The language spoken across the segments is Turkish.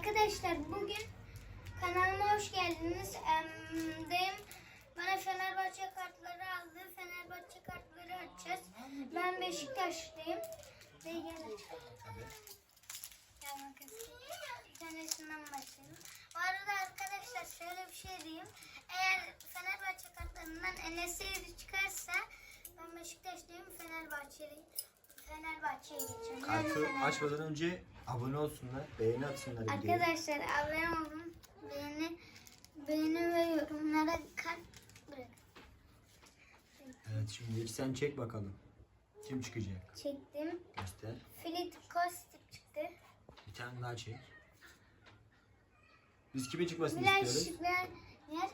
Arkadaşlar bugün kanalıma hoş geldiniz. Dayım bana Fenerbahçe kartları aldı. Fenerbahçe kartları açacağız. Ben Beşiktaşlıyım. Ve gel aç. Gel bakalım. Bir tanesinden başlayalım. Bu arada arkadaşlar şöyle bir şey diyeyim. Eğer Fenerbahçe kartlarından Enes'i çıkarsa ben Beşiktaşlıyım Fenerbahçeliyim. Fenerbahçe'ye geçeceğim. Kartı açmadan önce abone olsunlar, beğeni atsınlar videoya. Arkadaşlar abone olun. Beğeni, beğeni ve yorumlara kalp bırakın. Evet şimdi ilk sen çek bakalım. Kim çıkacak? Çektim. Göster. Filit Kostic çıktı. Bir tane daha çek. Biz kimin çıkmasını Milan istiyoruz? Şikler yer.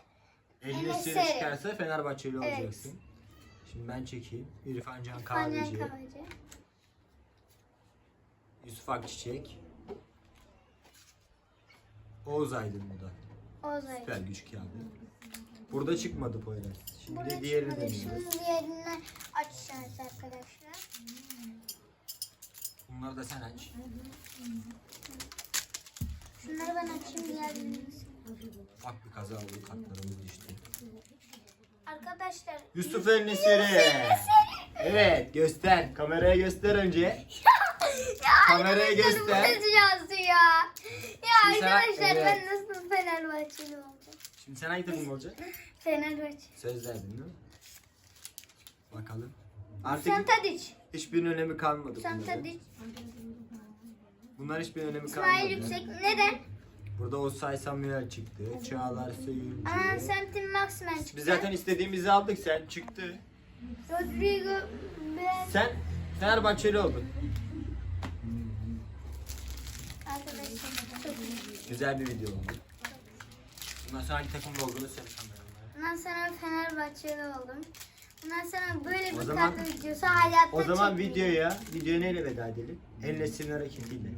Eline Enes seri Seri. çıkarsa Fenerbahçeli Evet. olacaksın. Şimdi ben çekeyim. İrfan Can Kahveci, Kavacı. Yusuf Akçiçek, Oğuz Aydın bu da. Ozay. Süper güç kağıdı. Burada çıkmadı Poyraz. Şimdi Burada diğerini çıkmadı. deniyoruz. Şimdi diğerinden açacağız arkadaşlar. Bunları da sen aç. Şunları ben açayım diğerlerini. Ufak bir kaza oldu kartlarımız düştü. Arkadaşlar Yusuf Elnesiri. Evet göster. Kameraya göster önce. Ya Kameraya göster. nasıl ya? Ya Şimdi sana- arkadaşlar ben evet. nasıl Fenerbahçeli olacağım? Şimdi sen hangi takım olacak? Fenerbahçe. Söz verdin değil mi? Bakalım. Artık Sen Tadic. hiçbirinin önemi kalmadı Sen bunların. Bunlar hiçbir önemi İsmail kalmadı. Yüksek. Neden? Burada Osay Samuel çıktı. Çağlar Söyüncü. Aa Sentin Maximen çıktı. Biz zaten istediğimizi aldık. Sen çıktı. Rodrigo ben Sen Fenerbahçeli oldun. Güzel bir video oldu. Bundan sonra hangi takımda olduğunu söyle kameramlara. Bundan sonra Fenerbahçeli oldum. Bundan sonra böyle O bir zaman- tatlı videosu hayatta O zaman çekmeyeceğim. videoya, videoya neyle veda edelim? El Nesrin hareketiyle.